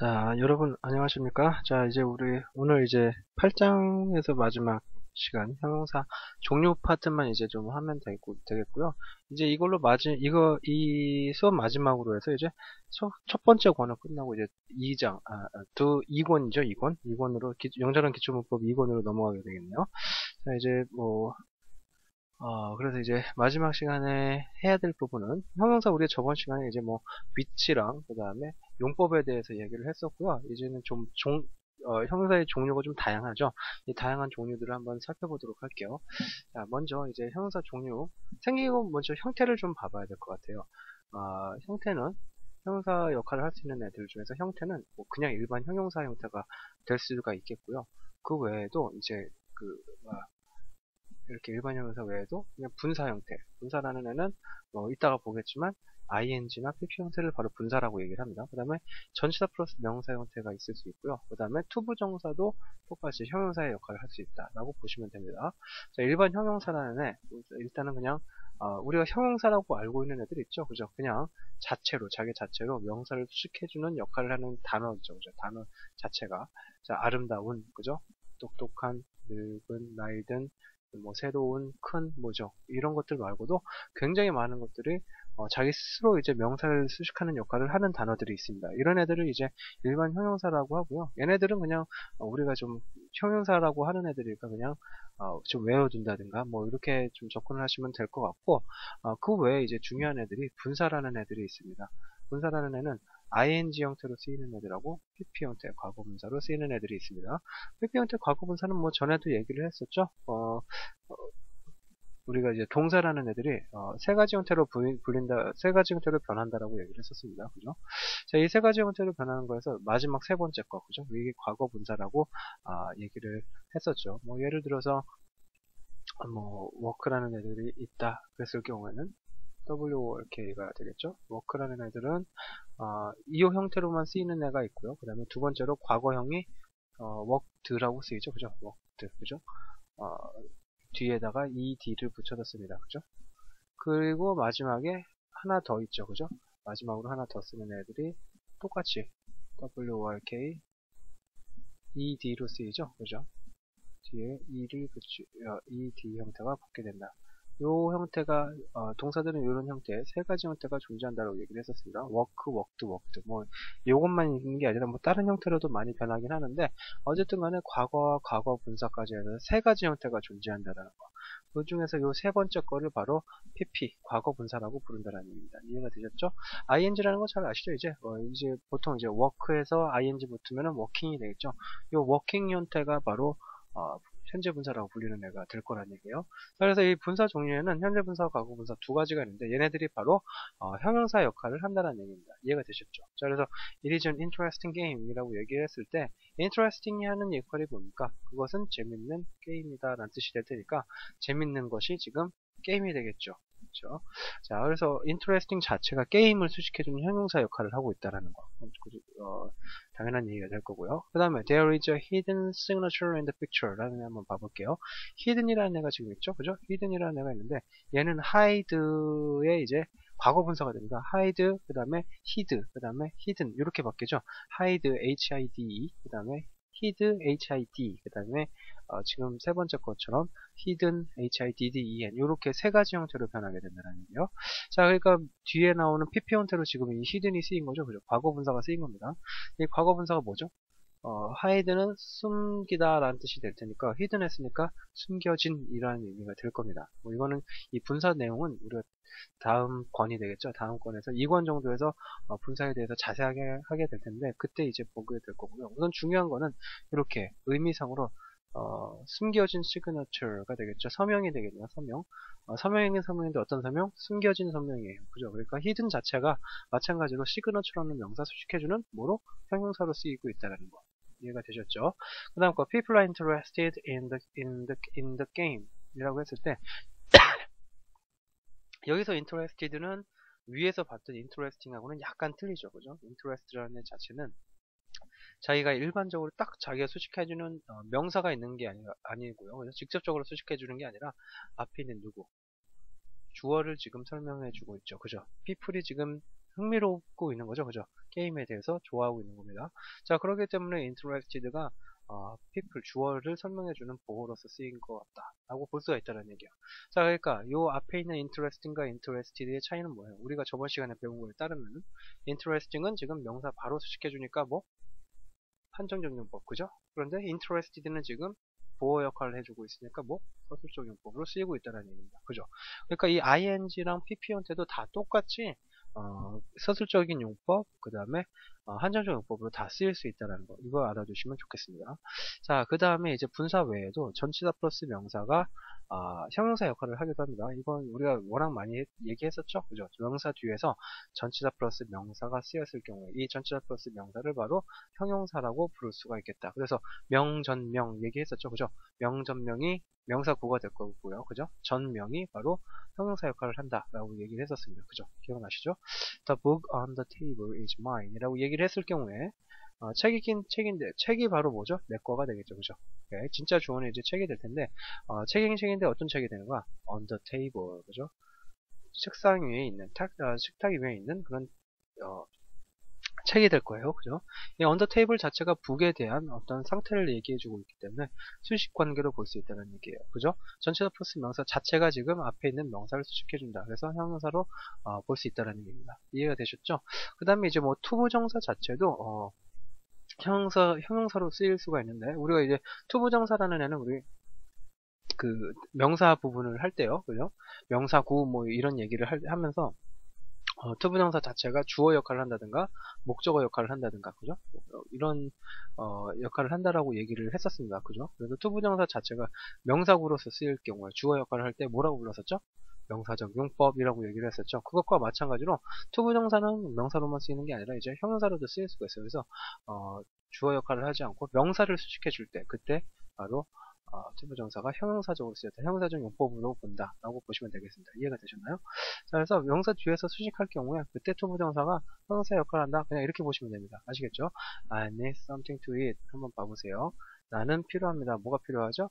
자, 여러분 안녕하십니까? 자, 이제 우리 오늘 이제 8장에서 마지막 시간 형용사 종류 파트만 이제 좀 하면 되고, 되겠고요. 이제 이걸로 마지 이거 이 수업 마지막으로 해서 이제 첫, 첫 번째 권은 끝나고 이제 2장 아, 아, 두 2권이죠, 2권. 2권으로 기, 영자랑 기초 문법 2권으로 넘어가게 되겠네요. 자, 이제 뭐 어, 그래서 이제 마지막 시간에 해야 될 부분은 형용사 우리 저번 시간에 이제 뭐 위치랑 그 다음에 용법에 대해서 얘기를 했었고요. 이제는 좀 종, 어, 형용사의 종류가 좀 다양하죠. 이 다양한 종류들을 한번 살펴보도록 할게요. 자, 먼저 이제 형용사 종류 생기고 먼저 형태를 좀 봐봐야 될 것 같아요. 어, 형태는 형용사 역할을 할 수 있는 애들 중에서 형태는 뭐 그냥 일반 형용사 형태가 될 수가 있겠고요. 그 외에도 이제 그 이렇게 일반 형용사 외에도 그냥 분사 형태. 분사라는 애는 뭐 이따가 보겠지만 ing나 pp 형태를 바로 분사라고 얘기를 합니다. 그 다음에 전치사 플러스 명사 형태가 있을 수 있고요. 그 다음에 투부 정사도 똑같이 형용사의 역할을 할 수 있다라고 보시면 됩니다. 자, 일반 형용사라는 애 일단은 그냥 어, 우리가 형용사라고 알고 있는 애들 있죠, 그죠? 그냥 자체로 자기 자체로 명사를 수식해주는 역할을 하는 단어죠, 그죠? 단어 자체가 자 아름다운, 그죠? 똑똑한, 늙은, 나이든 뭐 새로운 큰 뭐죠 이런 것들 말고도 굉장히 많은 것들이 어, 자기 스스로 이제 명사를 수식하는 역할을 하는 단어들이 있습니다. 이런 애들을 이제 일반 형용사라고 하고요. 얘네들은 그냥 어, 우리가 좀 형용사라고 하는 애들이니까 그냥 어, 좀 외워둔다든가 뭐 이렇게 좀 접근을 하시면 될 것 같고 어, 그 외에 이제 중요한 애들이 분사라는 애들이 있습니다. 분사라는 애는 ing 형태로 쓰이는 애들하고 pp 형태 과거분사로 쓰이는 애들이 있습니다. pp 형태 과거분사는 뭐 전에도 얘기를 했었죠. 어, 어, 우리가 이제 동사라는 애들이 어, 세 가지 형태로 불린다, 세 가지 형태로 변한다라고 얘기를 했었습니다. 그죠? 자, 이 세 가지 형태로 변하는 거에서 마지막 세 번째 거, 그죠? 이게 과거 분사라고 아, 얘기를 했었죠. 뭐 예를 들어서 뭐 워크라는 애들이 있다 그랬을 경우에는 WORK가 되겠죠. 워크라는 애들은 어, 이호 형태로만 쓰이는 애가 있고요. 그 다음에 두 번째로 과거형이 어, worked라고 쓰이죠. 그죠? worked. 그죠? 어, 뒤에다가 ed를 붙여뒀습니다. 그죠? 그리고 마지막에 하나 더 있죠. 그죠? 마지막으로 하나 더 쓰는 애들이 똑같이 WORK ED로 쓰이죠. 그죠? 뒤에 E를 붙이, 어, ED 형태가 붙게 된다. 요 형태가 어, 동사들은 이런 형태 세 가지 형태가 존재한다고 얘기를 했었습니다. 워크, 워크드, 워크드 뭐 이것만 있는 게 아니라 뭐 다른 형태로도 많이 변하긴 하는데 어쨌든 간에 과거와 과거 분사까지 해서 세 가지 형태가 존재한다는 거. 그 중에서 요 세 번째 거를 바로 PP 과거 분사라고 부른다는 얘기입니다. 이해가 되셨죠? ing라는 거 잘 아시죠? 이제 어, 이제 보통 이제 work에서 ing 붙으면은 working이 되겠죠. 요 working 형태가 바로 어, 현재 분사라고 불리는 애가 될 거란 얘기예요. 그래서 이 분사 종류에는 현재 분사와 과거 분사 두 가지가 있는데 얘네들이 바로 어, 형용사 역할을 한다는 얘기입니다. 이해가 되셨죠? 자, 그래서 it is an interesting game 이라고 얘기했을 때 interesting이 하는 역할이 뭡니까? 그것은 재밌는 게임이다 라는 뜻이 될 테니까 재밌는 것이 지금 게임이 되겠죠. 그렇죠? 자, 그래서 interesting 자체가 게임을 수식해주는 형용사 역할을 하고 있다라는 거. 어, 당연한 얘기가 될 거고요. 그 다음에 there is a hidden signature in the picture 라는 애 한번 봐볼게요. hidden이라는 애가 지금 있죠? 그죠? hidden이라는 애가 있는데 얘는 hide의 이제 과거 분사가 됩니다. hide, 그 다음에 hid, 그 다음에 hidden 이렇게 바뀌죠. hide, h-i-d, 그 다음에 hid, hid, 그 다음에 어, 지금 세 번째 것처럼 hidden, hidden 이렇게 세 가지 형태로 변하게 된다는 얘기요. 자, 그러니까 뒤에 나오는 pp 형태로 지금 이 hidden이 쓰인 거죠, 그죠? 과거 분사가 쓰인 겁니다. 이 과거 분사가 뭐죠? 어, hide는 숨기다 라는 뜻이 될 테니까 hidden 했으니까 숨겨진 이라는 의미가 될 겁니다. 뭐 이거는 이 분사 내용은 우리가 다음 권이 되겠죠. 다음 권에서 2권 정도에서 어, 분사에 대해서 자세하게 하게 될 텐데 그때 이제 보게 될 거고요. 우선 중요한 거는 이렇게 의미상으로 어, 숨겨진 시그너처가 되겠죠. 서명이 되겠네요. 서명. 어, 서명인 서명인데 어떤 서명? 숨겨진 서명이에요. 그죠? 그러니까 히든 자체가 마찬가지로 시그너처라는 명사 수식해주는 뭐로? 형용사로 쓰이고 있다는 거. 이해가 되셨죠? 그 다음 거 people are interested in the, in the, in the game 이라고 했을 때 여기서 interested는 위에서 봤던 interesting하고는 약간 틀리죠. 그죠? interest라는 자체는 자기가 일반적으로 딱 자기가 수식해주는 어, 명사가 있는 게 아니, 아니고요. 그래서 직접적으로 수식해주는 게 아니라 앞에 있는 누구 주어를 지금 설명해주고 있죠. 그죠? people이 지금 흥미롭고 있는 거죠. 그죠? 게임에 대해서 좋아하고 있는 겁니다. 자, 그렇기 때문에 interested가 어, people, 주어를 설명해주는 보호로서 쓰인 것 같다. 라고 볼 수가 있다는 얘기야. 자, 그러니까 요 앞에 있는 interesting과 interested의 차이는 뭐예요? 우리가 저번 시간에 배운 거에 따르면 interesting은 지금 명사 바로 수식해주니까 뭐 판정적용법, 그죠? 그런데 interested는 지금 보호 역할을 해주고 있으니까 뭐 서술적 용법으로 쓰이고 있다는 얘기입니다. 그죠? 그러니까 이 ing랑 pp한테도 다 똑같이 어, 서술적인 용법, 그 다음에 어, 한정적 용법으로 다 쓰일 수 있다는 거. 이거 알아두시면 좋겠습니다. 자, 그 다음에 이제 분사 외에도 전치사 플러스 명사가 아, 형용사 역할을 하기도 합니다. 이건 우리가 워낙 많이 얘기했었죠. 그죠? 명사 뒤에서 전치사 플러스 명사가 쓰였을 경우에 이 전치사 플러스 명사를 바로 형용사라고 부를 수가 있겠다. 그래서 명전명 얘기했었죠. 그죠? 명전명이 명사구가 될 거고요. 그죠? 전명이 바로 형용사 역할을 한다라고 얘기를 했었습니다. 그죠? 기억나시죠? The book on the table is mine 이라고 얘기 를 했을 경우에 어, 책이긴 책인데 책이 바로 뭐죠? 내 거가 되겠죠, 그죠? 네, 진짜 주어는 이제 책이 될 텐데 어, 책이긴 책인데 어떤 책이 되는가? On the 그죠? 책상 위에 있는 탁, 어, 식탁 위에 있는 그런 어, 책이 될 거예요, 그죠? 이 the table 자체가 북에 대한 어떤 상태를 얘기해주고 있기 때문에 수식 관계로 볼 수 있다는 얘기예요, 그죠? 전체적 플러스 명사 자체가 지금 앞에 있는 명사를 수식해준다. 그래서 형용사로 어, 볼 수 있다는 얘기입니다. 이해가 되셨죠? 그 다음에 이제 뭐 투부정사 자체도 어, 형용사, 형용사로 쓰일 수가 있는데, 우리가 이제 투부정사라는 애는 우리 그 명사 부분을 할 때요, 그죠? 명사 구 뭐 이런 얘기를 할, 하면서 어, 투부정사 자체가 주어 역할을 한다든가 목적어 역할을 한다든가 그죠? 어, 이런 어, 역할을 한다라고 얘기를 했었습니다. 그죠? 그래서 투부정사 자체가 명사구로서 쓰일 경우에 주어 역할을 할 때 뭐라고 불렀었죠? 명사적 용법이라고 얘기를 했었죠. 그것과 마찬가지로 투부정사는 명사로만 쓰이는 게 아니라 이제 형용사로도 쓰일 수가 있어요. 그래서 어, 주어 역할을 하지 않고 명사를 수식해 줄 때 그때 바로 어, 투부정사가 형용사적으로 쓰였다. 형용사적 용법으로 본다. 라고 보시면 되겠습니다. 이해가 되셨나요? 자, 그래서 명사 뒤에서 수식할 경우에 그때 투부정사가 형용사 역할을 한다. 그냥 이렇게 보시면 됩니다. 아시겠죠? I need something to eat. 한번 봐보세요. 나는 필요합니다. 뭐가 필요하죠?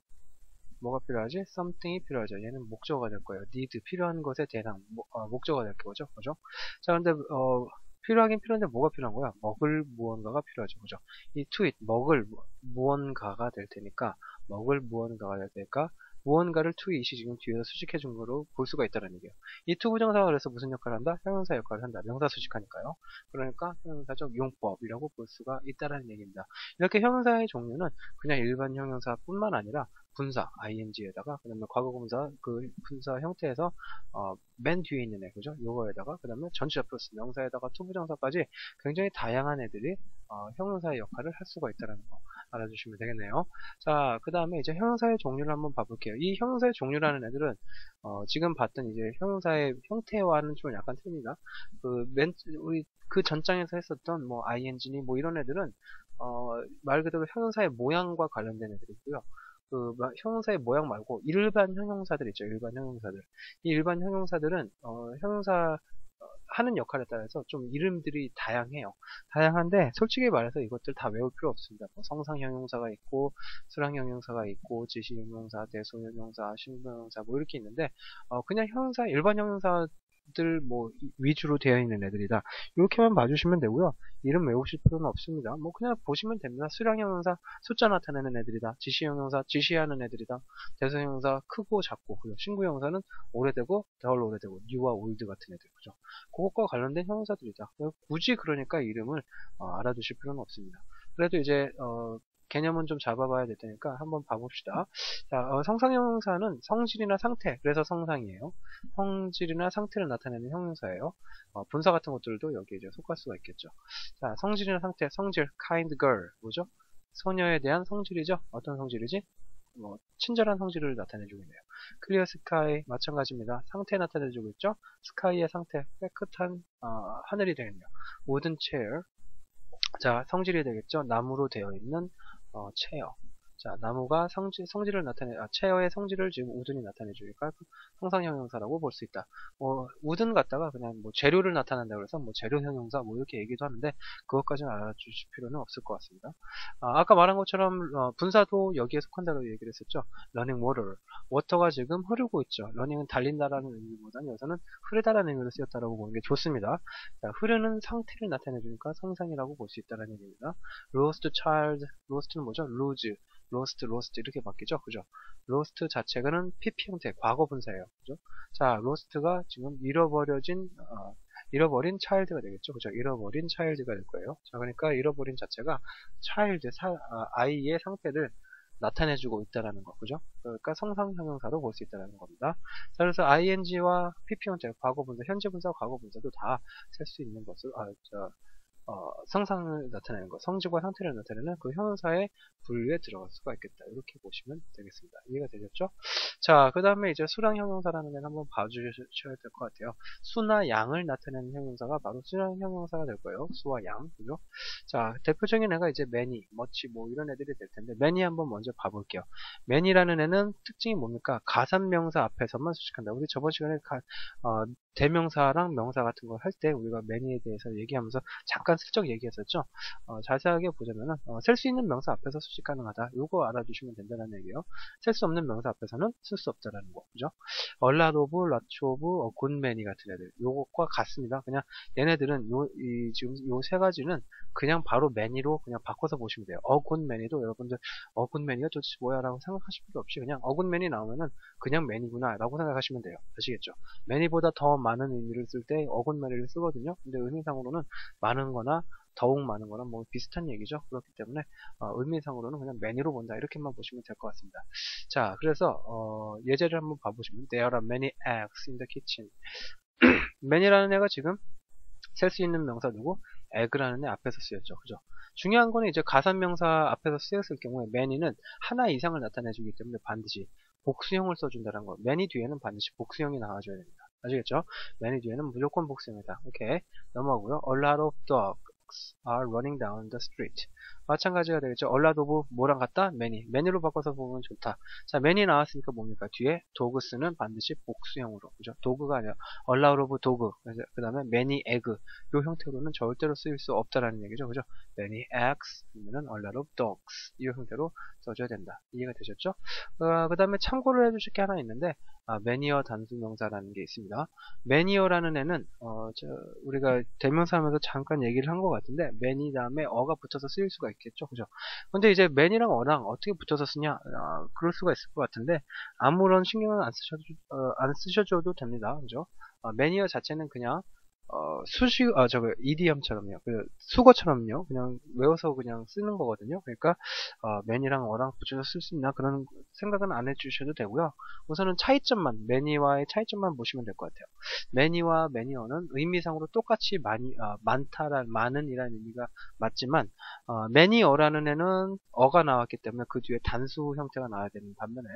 뭐가 필요하지? something이 필요하죠. 얘는 목적어가 될 거예요. need, 필요한 것의 대상, 어, 목적어가 될 거죠. 그죠? 자, 근데, 어, 필요하긴 필요한데 뭐가 필요한 거야? 먹을 무언가가 필요하죠. 그죠? 이 to eat, 먹을 무언가가 될 테니까, 먹을 무언가가 될 테니까, 무언가를 to eat이 지금 뒤에서 수식해 준 거로 볼 수가 있다는 얘기예요. 이 to 부정사가 그래서 무슨 역할을 한다? 형용사 역할을 한다. 명사 수식하니까요. 그러니까 형용사적 용법이라고 볼 수가 있다는 얘기입니다. 이렇게 형용사의 종류는 그냥 일반 형용사뿐만 아니라 분사 ing에다가 그다음에 과거분사 그 분사 형태에서 어, 맨 뒤에 있는 애 그죠? 요거에다가 그다음에 전치사 플러스 명사에다가 투부정사까지 굉장히 다양한 애들이 어, 형용사의 역할을 할 수가 있다는 거 알아주시면 되겠네요. 자, 그 다음에 이제 형용사의 종류를 한번 봐볼게요. 이 형용사의 종류라는 애들은 어, 지금 봤던 이제 형용사의 형태와는 좀 약간 틀립니다. 그 맨, 우리 그 전장에서 했었던 뭐 ing니 뭐 이런 애들은 어, 말 그대로 형용사의 모양과 관련된 애들이고요. 그 형용사의 모양 말고 일반 형용사들 있죠. 일반 형용사들. 이 일반 형용사들은 어, 형용사 하는 역할에 따라서 좀 이름들이 다양해요. 다양한데 솔직히 말해서 이것들 다 외울 필요 없습니다. 뭐 성상 형용사가 있고 수량 형용사가 있고 지시 형용사, 대소 형용사, 신분 형용사 뭐 이렇게 있는데 어, 그냥 형용사 일반 형용사 들뭐 위주로 되어 있는 애들이다. 이렇게만 봐주시면 되고요. 이름 외우실 필요는 없습니다. 뭐 그냥 보시면 됩니다. 수량 형 용사 숫자 나타내는 애들이다. 지시 형 용사 지시하는 애들이다. 대소 형 용사 크고 작고 그죠. 신구 형 용사는 오래되고 덜 오래되고 뉴와 올드 같은 애들 그죠. 그것과 관련된 형용사들이다. 굳이 그러니까 이름을 어, 알아두실 필요는 없습니다. 그래도 이제 어, 개념은 좀 잡아봐야 될 테니까 한번 봐봅시다. 자, 어, 성상 형용사는 성질이나 상태, 그래서 성상이에요. 성질이나 상태를 나타내는 형용사예요. 어, 분사 같은 것들도 여기에 이제 속할 수가 있겠죠. 자, 성질이나 상태, 성질, kind girl, 뭐죠? 소녀에 대한 성질이죠. 어떤 성질이지? 뭐, 친절한 성질을 나타내주고 있네요. 클리어 스카이 마찬가지입니다. 상태 나타내주고 있죠. 스카이의 상태, 깨끗한 어, 하늘이 되겠네요. wooden chair. 자, 성질이 되겠죠. 나무로 되어 있는 어, 체어. 자, 나무가 성질, 성질을 나타내, 아, 체어의 성질을 지금 우든이 나타내주니까 형상 형용사라고 볼 수 있다. 뭐, 우든 갖다가 그냥 뭐 재료를 나타낸다 그래서 뭐 재료 형용사 뭐 이렇게 얘기도 하는데 그것까지는 알아주실 필요는 없을 것 같습니다. 아, 까 말한 것처럼 어, 분사도 여기에 속한다고 얘기를 했었죠. running water. 워터가 지금 흐르고 있죠. running은 달린다라는 의미보다는 여기서는 흐르다라는 의미로 쓰였다라고 보는 게 좋습니다. 자, 흐르는 상태를 나타내주니까 성상이라고 볼 수 있다는 얘기입니다. lost child, lost는 뭐죠? lose. 로스트, 로스트 이렇게 바뀌죠. 그죠? 로스트 자체가는 PP 형태, 과거 분사예요. 그죠? 자, 로스트가 지금 잃어버려진, 어, 잃어버린 차일드가 되겠죠. 그죠? 잃어버린 차일드가 될 거예요. 자, 그러니까 잃어버린 자체가 차일드, 사, 아, 아이의 상태를 나타내주고 있다라는 거, 그죠? 그러니까 성상 형용사로 볼 수 있다라는 겁니다. 자, 그래서 ing와 pp 형태, 과거 분사, 현재 분사, 과거 분사도 다셀수 있는 것을, 아, 저, 어, 성상을 나타내는 것, 성질과 상태를 나타내는 그 형용사의 분류에 들어갈 수가 있겠다. 이렇게 보시면 되겠습니다. 이해가 되셨죠? 자, 그 다음에 이제 수량 형용사라는 데는 한번 봐주셔야 될 것 같아요. 수나 양을 나타내는 형용사가 바로 수량 형용사가 될 거예요. 수와 양, 그죠? 자, 대표적인 애가 이제 many, much 뭐 이런 애들이 될 텐데 many 한번 먼저 봐볼게요. many라는 애는 특징이 뭡니까? 가산명사 앞에서만 수식한다. 우리 저번 시간에 가, 어, 대명사랑 명사 같은 걸 할 때 우리가 many에 대해서 얘기하면서 잠깐 슬쩍 얘기했었죠. 어, 자세하게 보자면은 어, 셀수 있는 명사 앞에서 수식 가능하다. 요거 알아주시면 된다는 얘기예요. 셀 수 없는 명사 앞에서는 쓸 수 없다라는 거. 그죠? 얼라도브, 라초브, 어, 굿매니 같은 애들. 요것과 같습니다. 그냥 얘네들은 요, 이, 지금 요 세 가지는 그냥 바로 매니로 그냥 바꿔서 보시면 돼요. 어굿매니도 여러분들 어굿매니가 도대체 뭐야 라고 생각하실 필요 없이 그냥 어굿매니 나오면은 그냥 매니구나 라고 생각하시면 돼요. 아시겠죠? 매니보다 더 많은 의미를 쓸 때 어굿매니를 쓰거든요. 근데 의미상으로는 많은 거나 더욱 많은 거랑 뭐 비슷한 얘기죠. 그렇기 때문에 어, 의미상으로는 그냥 매니로 본다 이렇게만 보시면 될 것 같습니다. 자, 그래서 어, 예제를 한번 봐보시면 There are many eggs in the kitchen. many라는 애가 지금 셀 수 있는 명사 누구? egg라는 애 앞에서 쓰였죠. 그죠? 중요한 거는 이제 가산명사 앞에서 쓰였을 경우에 many는 하나 이상을 나타내주기 때문에 반드시 복수형을 써준다는 거. many 뒤에는 반드시 복수형이 나와줘야 됩니다. 아시겠죠? many 뒤에는 무조건 복수형이다. 오케이. 넘어가고요. A lot of dogs are running down the street. 마찬가지가 되겠죠. 얼라도브 뭐랑 같다? 매니. 매니로 바꿔서 보면 좋다. 자, 매니 나왔으니까 뭡니까? 뒤에 도그스는 반드시 복수형으로. 그죠? 도그가 아니라 얼라우로브 도그. 그 다음에 매니 에그. 요 형태로는 절대로 쓰일 수 없다라는 얘기죠. 그죠? 매니 eggs 아니면은 얼라우브 dogs. 이 형태로 써줘야 된다. 이해가 되셨죠? 어, 그 다음에 참고를 해주실 게 하나 있는데 아, 매니어 단수명사라는 게 있습니다. 매니어라는 애는 어, 저, 우리가 대명사 하면서 잠깐 얘기를 한 것 같은데 매니 다음에 어가 붙어서 쓰일 수가 있겠죠. 그죠? 근데 이제 맨이랑 어랑 어떻게 붙어서 쓰냐? 아, 그럴 수가 있을 것 같은데 아무런 신경을 안 쓰셔도 어, 안 쓰셔줘도 됩니다. 그죠? 어, 매니어 자체는 그냥 어, 수식, 아, 저거, 이디엄처럼요. 그, 수거처럼요. 그냥 외워서 그냥 쓰는 거거든요. 그러니까, 어, 맨이랑 어랑 붙여서 쓸 수 있나 그런 생각은 안 해주셔도 되고요. 우선은 차이점만, 매니와의 차이점만 보시면 될 것 같아요. 매니와 매니어는 의미상으로 똑같이 많이, 어, 많다란, 많은이라는 의미가 맞지만, 어, 매니어라는 애는 어가 나왔기 때문에 그 뒤에 단수 형태가 나와야 되는 반면에,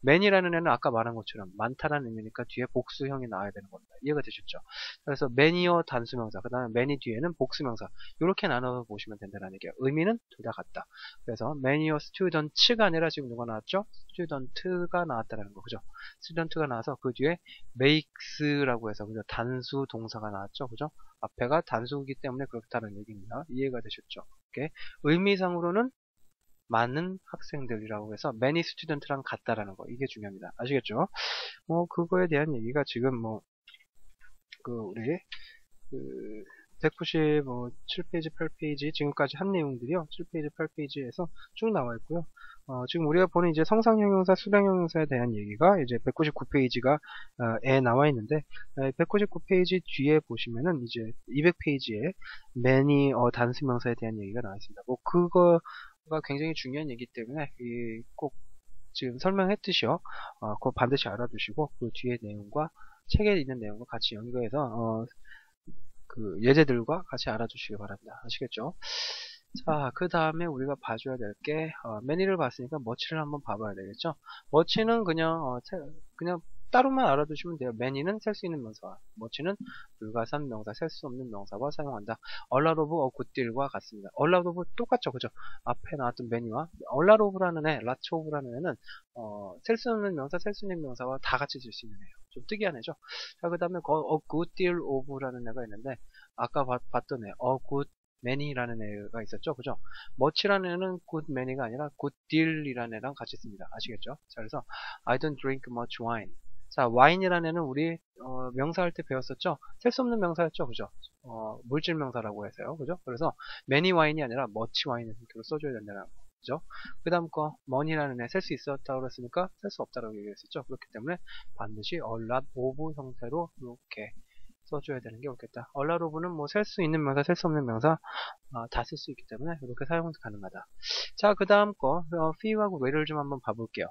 매니라는 애는 아까 말한 것처럼 많다라는 의미니까 뒤에 복수형이 나와야 되는 겁니다. 이해가 되셨죠? 그래서 매 니어 단수명사, 그 다음에 매니 뒤에는 복수명사, 이렇게 나눠서 보시면 된다는 얘기예요. 의미는 둘 다 같다. 그래서 매니어 스튜던트가 아니라 지금 누가 나왔죠? 스튜던트가 나왔다는 거, 그죠? 스튜던트가 나와서 그 뒤에 makes라고 해서 그죠? 단수 동사가 나왔죠, 그죠? 앞에가 단수이기 때문에 그렇다는 얘기입니다. 이해가 되셨죠? 이렇게 의미상으로는 많은 학생들이라고 해서 many student랑 같다라는 거 이게 중요합니다. 아시겠죠? 뭐 그거에 대한 얘기가 지금 뭐 그 우리 그 197페이지, 8페이지 지금까지 한 내용들이요. 7페이지, 8페이지에서 쭉 나와 있고요. 어, 지금 우리가 보는 이제 성상형용사, 수량형용사에 대한 얘기가 이제 199페이지가 어, 에 나와 있는데 199페이지 뒤에 보시면은 이제 200페이지에 many 어, 단수명사에 대한 얘기가 나와 있습니다. 뭐 그거가 굉장히 중요한 얘기기 때문에 꼭 지금 설명했듯이요. 어, 그거 반드시 알아두시고 그 뒤에 내용과 책에 있는 내용과 같이 연결해서 어, 그 예제들과 같이 알아주시기 바랍니다. 아시겠죠? 자, 그 다음에 우리가 봐줘야 될 게, 어, 매니를 봤으니까 머치를 한번 봐봐야 되겠죠? 머치는 그냥, 어, 그냥 따로만 알아두시면 돼요. many는 셀 수 있는 명사와 much는 불가산 명사, 셀 수 없는 명사와 사용한다. good deal과 같습니다. of 똑같죠, 그죠? 앞에 나왔던 lot of라는 애, of라는 애는 어, 셀 수 없는 명사, 셀 수 있는 명사와 다 같이 쓸 수 있는 애예요. 좀 특이한 애죠. 자, 그 다음에 deal of라는 애가 있는데 아까 봤, 봤던 애, good many라는 애가 있었죠. 그죠? much라는 애는 good many가 아니라 good deal이라는 애랑 같이 씁니다. 아시겠죠? 자, 그래서 I don't drink much wine. 자, wine이라는 애는 우리 어, 명사할 때 배웠었죠. 셀 수 없는 명사였죠. 그죠? 어, 물질 명사라고 해서요. 그죠? 그래서 many wine이 아니라 much wine을 형태로 써줘야 된다는 거. 그죠? 그 다음 거 money라는 애 셀 수 있었다고 그랬으니까 셀 수 없다고 얘기했었죠. 그렇기 때문에 반드시 a lot of 형태로 이렇게 써줘야 되는 게 옳겠다. 얼라로브는 뭐 셀 수 있는 명사, 셀 수 없는 명사 어, 다쓸 수 있기 때문에 이렇게 사용 가능하다. 자, 그 다음 거 어, few하고 where를 좀 한번 봐볼게요.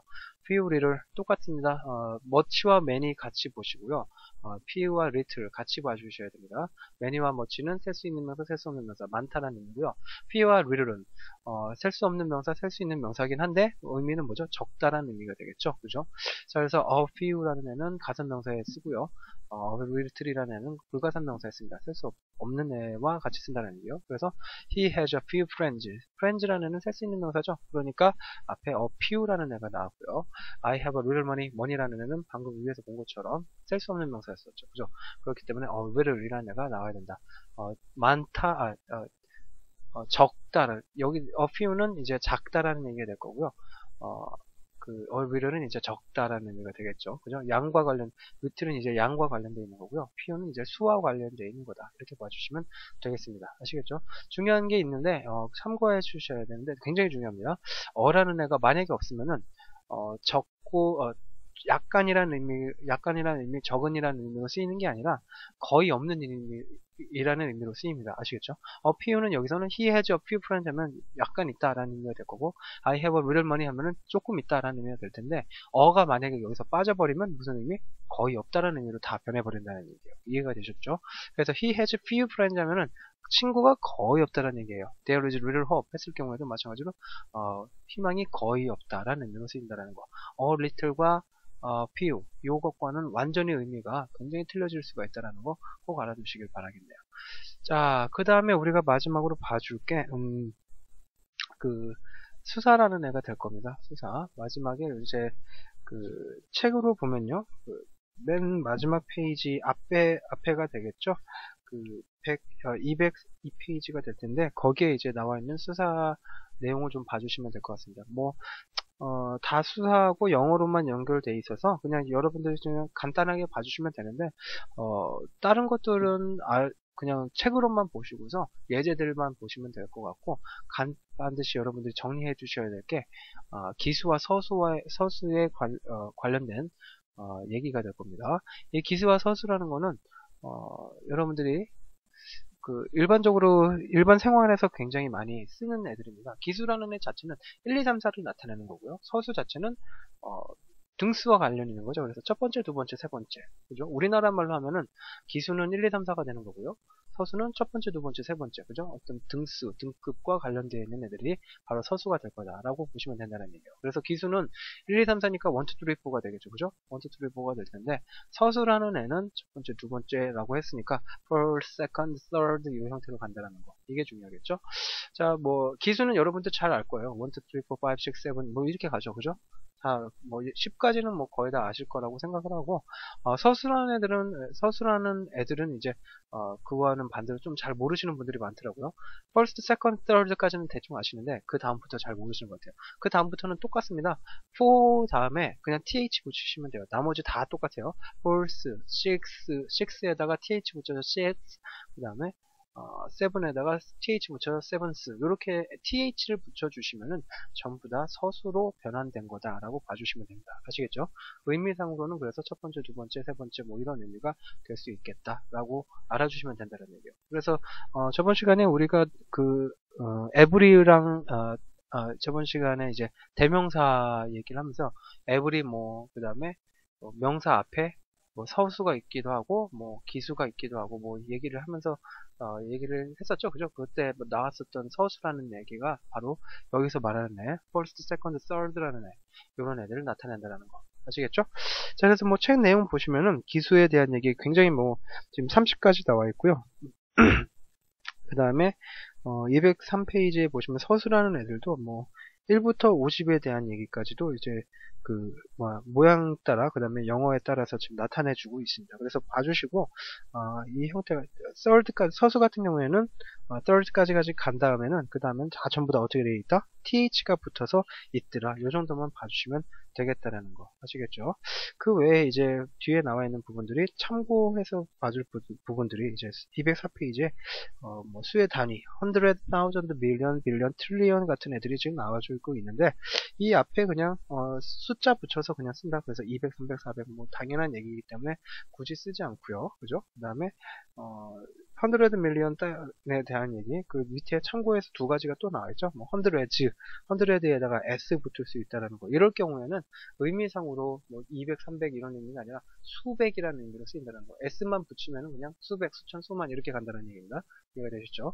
Little 똑같습니다. 어, much와 many 같이 보시고요. 어, few와 little 같이 봐주셔야 됩니다. many와 much는 셀 수 있는 명사, 셀 수 없는 명사 많다라는 의미고요. few와 little은 어, 셀 수 없는 명사, 셀 수 있는 명사긴 한데 의미는 뭐죠? 적다라는 의미가 되겠죠. 그죠? 자, 그래서 a few라는 애는 가산 명사에 쓰고요. 어, little이라는 애는 불가산 명사에 씁니다. 셀 수 없 는 애와 같이 쓴다는 얘기요. 그래서 he has a few friends. friends라는 애는 셀 수 있는 명사죠. 그러니까 앞에 a few라는 애가 나왔고요. I have a little money. money라는 애는 방금 위에서 본 것처럼 셀 수 없는 명사였었죠. 그죠? 그렇기 때문에 a little이라는 애가 나와야 된다. 어, 많다, 아, 어, 어, 적다를 여기 a few는 이제 작다라는 얘기가 될 거고요. 어, 그 얼비를은 이제 적다라는 의미가 되겠죠. 그죠? 양과 관련 위틀은 이제 양과 관련되어 있는 거고요. 피오는 이제 수와 관련되어 있는 거다. 이렇게 봐주시면 되겠습니다. 아시겠죠? 중요한 게 있는데 어, 참고해 주셔야 되는데 굉장히 중요합니다. 어라는 애가 만약에 없으면은 어, 적고 어, 약간이라는 의미, 약간이라는 의미, 적은이라는 의미로 쓰이는 게 아니라 거의 없는 의미, 이라는 의미로 쓰입니다. 아시겠죠? 어, few는 여기서는 he has a few friends 하면 약간 있다라는 의미가 될 거고 I have a little money 하면은 조금 있다라는 의미가 될 텐데 어가 만약에 여기서 빠져버리면 무슨 의미? 거의 없다라는 의미로 다 변해버린다는 얘기예요. 이해가 되셨죠? 그래서 he has few friends 하면은 친구가 거의 없다라는 얘기예요. There is little hope 했을 경우에도 마찬가지로 어, 희망이 거의 없다라는 의미로 쓰인다라는 거. a little과 어, few 요것과는 완전히 의미가 굉장히 틀려질 수가 있다는 거 꼭 알아두시길 바라겠네요. 자, 그 다음에 우리가 마지막으로 봐줄 게 음, 그 수사라는 애가 될 겁니다. 수사 마지막에 이제 그 책으로 보면요, 그 맨 마지막 페이지 앞에 앞에가 되겠죠. 그 100, 어, 202페이지가 될 텐데 거기에 이제 나와 있는 수사 내용을 좀 봐주시면 될 것 같습니다. 뭐 어, 다 수사하고 영어로만 연결돼 있어서 그냥 여러분들이 좀 간단하게 봐주시면 되는데 어, 다른 것들은 알, 그냥 책으로만 보시고서 예제들만 보시면 될 것 같고 간, 반드시 여러분들이 정리해 주셔야 될게 어, 기수와 서수와 서수에 관, 어, 관련된 어, 얘기가 될 겁니다. 이 기수와 서수라는 거는 어, 여러분들이 그 일반적으로 일반 생활에서 굉장히 많이 쓰는 애들입니다. 기수라는 애 자체는 1, 2, 3, 4를 나타내는 거고요. 서수 자체는 어, 등수와 관련 있는 거죠. 그래서 첫 번째, 두 번째, 세 번째. 그죠? 우리나라 말로 하면은 기수는 1, 2, 3, 4가 되는 거고요. 서수는 첫 번째, 두 번째, 세 번째. 그죠? 어떤 등수, 등급과 관련되어 있는 애들이 바로 서수가 될 거다라고 보시면 된다는 얘기예요. 그래서 기수는 1, 2, 3, 4니까 1, 2, 3, 4가 되겠죠. 그죠? 1, 2, 3, 4가 될 텐데 서수라는 애는 첫 번째, 두 번째라고 했으니까 first, second, third 이 형태로 간다는 거. 이게 중요하겠죠? 자, 뭐 기수는 여러분들 잘 알 거예요. 1, 2, 3, 4, 5, 6, 7, 뭐 이렇게 가죠. 그죠? 다, 뭐, 10까지는 뭐 거의 다 아실 거라고 생각을 하고, 어, 서술하는 애들은, 서술하는 애들은 이제, 어, 그거와는 반대로 좀 잘 모르시는 분들이 많더라고요. first, second, third까지는 대충 아시는데, 그 다음부터 잘 모르시는 것 같아요. 그 다음부터는 똑같습니다. for 다음에 그냥 th 붙이시면 돼요. 나머지 다 똑같아요. fourth, six, six에다가 th 붙여서 six, 그 다음에 어, 7에다가 th 붙여서 seventh 이렇게 th를 붙여주시면은 전부 다 서수로 변환된 거다라고 봐주시면 됩니다. 아시겠죠? 의미상으로는 그래서 첫 번째, 두 번째, 세 번째 뭐 이런 의미가 될 수 있겠다라고 알아주시면 된다는 얘기예요. 그래서 어, 저번 시간에 우리가 그 어, 에브리랑 어, 어, 저번 시간에 이제 대명사 얘기를 하면서 에브리 뭐 그 다음에 뭐 명사 앞에 뭐 서수가 있기도 하고 뭐 기수가 있기도 하고 뭐 얘기를 하면서 어, 얘기를 했었죠. 그죠? 그때 뭐 나왔었던 서수라는 얘기가 바로 여기서 말하는 애, first, second, third라는 애, 이런 애들을 나타낸다는 거. 아시겠죠? 자, 그래서 뭐 책 내용 보시면은 기수에 대한 얘기 굉장히 뭐 지금 30까지 나와 있고요. 그 다음에 어, 203페이지에 보시면 서술하는 애들도 뭐 1부터 50에 대한 얘기까지도 이제 그 뭐, 모양 따라 그 다음에 영어에 따라서 지금 나타내주고 있습니다. 그래서 봐주시고 어, 이 형태가 third까지 서수 같은 경우에는 어, third까지까지 간 다음에는 그 다음엔 다 전부 다 어떻게 되어 있다? th가 붙어서 있더라. 이 정도만 봐주시면 되겠다라는 거 아시겠죠? 그 외에 이제 뒤에 나와 있는 부분들이 참고해서 봐줄 부 분들이 이제 204페이지에 어, 뭐 수의 단위, 100,000, million, billion, trillion 같은 애들이 지금 나와주고 있는데 이 앞에 그냥 어, 숫자 붙여서 그냥 쓴다. 그래서 200, 300, 400 뭐 당연한 얘기이기 때문에 굳이 쓰지 않고요. 그죠? 그 다음에 어, 100 million에 대한 얘기 그 밑에 참고해서 두 가지가 또 나와있죠. 뭐 100, 100에다가 s 붙을 수 있다라는 거. 이럴 경우에는 의미상으로 뭐 200, 300 이런 의미가 아니라 수백이라는 의미로 쓰인다는 거. s만 붙이면 그냥 수백, 수천, 수만 이렇게 간다는 얘기입니다. 이해가 되시죠?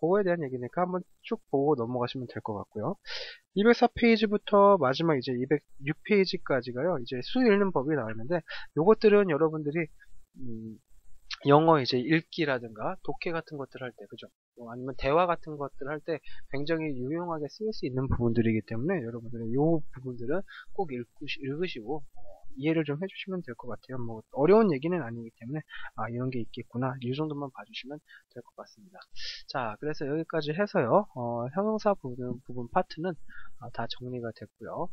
그거에 대한 얘기니까 한번 쭉 보고 넘어가시면 될 것 같고요. 204페이지부터 마지막 이제 206페이지까지가요. 이제 수 읽는 법이 나오는데 요것들은 여러분들이 음, 영어 이제 읽기라든가 독해 같은 것들 할 때, 그죠? 뭐 아니면 대화 같은 것들 할 때 굉장히 유용하게 쓰일 수 있는 부분들이기 때문에 여러분들은 이 부분들은 꼭 읽으시, 읽으시고 어, 이해를 좀 해주시면 될 것 같아요. 뭐 어려운 얘기는 아니기 때문에 아 이런 게 있겠구나 이 정도만 봐주시면 될 것 같습니다. 자 그래서 여기까지 해서요 어, 형용사 부분, 부분 파트는 어, 다 정리가 됐고요.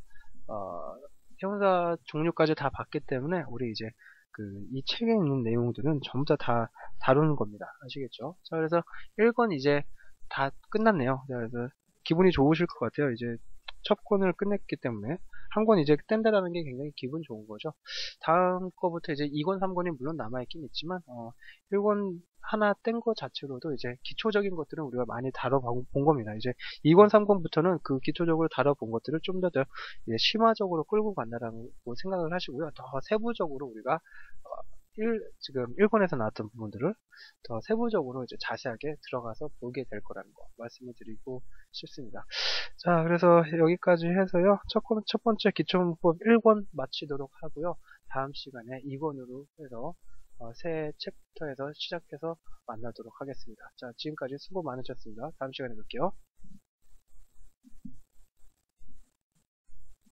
어, 형용사 종류까지 다 봤기 때문에 우리 이제 그 이 책에 있는 내용들은 전부 다, 다 다루는 겁니다. 아시겠죠? 자, 그래서 1권 이제 다 끝났네요. 그래서 기분이 좋으실 것 같아요. 이제 첫 권을 끝냈기 때문에 한 권 이제 뗀다라는 게 굉장히 기분 좋은 거죠. 다음 거부터 이제 2권, 3권이 물론 남아있긴 있지만 어, 1권 하나 뗀 거 자체로도 이제 기초적인 것들은 우리가 많이 다뤄본 겁니다. 이제 2권, 3권부터는 그 기초적으로 다뤄본 것들을 좀 더 더 심화적으로 끌고 간다라고 생각을 하시고요. 더 세부적으로 우리가 어, 1, 지금 1권에서 나왔던 부분들을 더 세부적으로 이제 자세하게 들어가서 보게 될 거라는 거 말씀을 드리고 싶습니다. 자, 그래서 여기까지 해서요. 첫, 첫 번째 기초문법 1권 마치도록 하고요. 다음 시간에 2권으로 해서 어, 새 챕터에서 시작해서 만나도록 하겠습니다. 자, 지금까지 수고 많으셨습니다. 다음 시간에 뵐게요.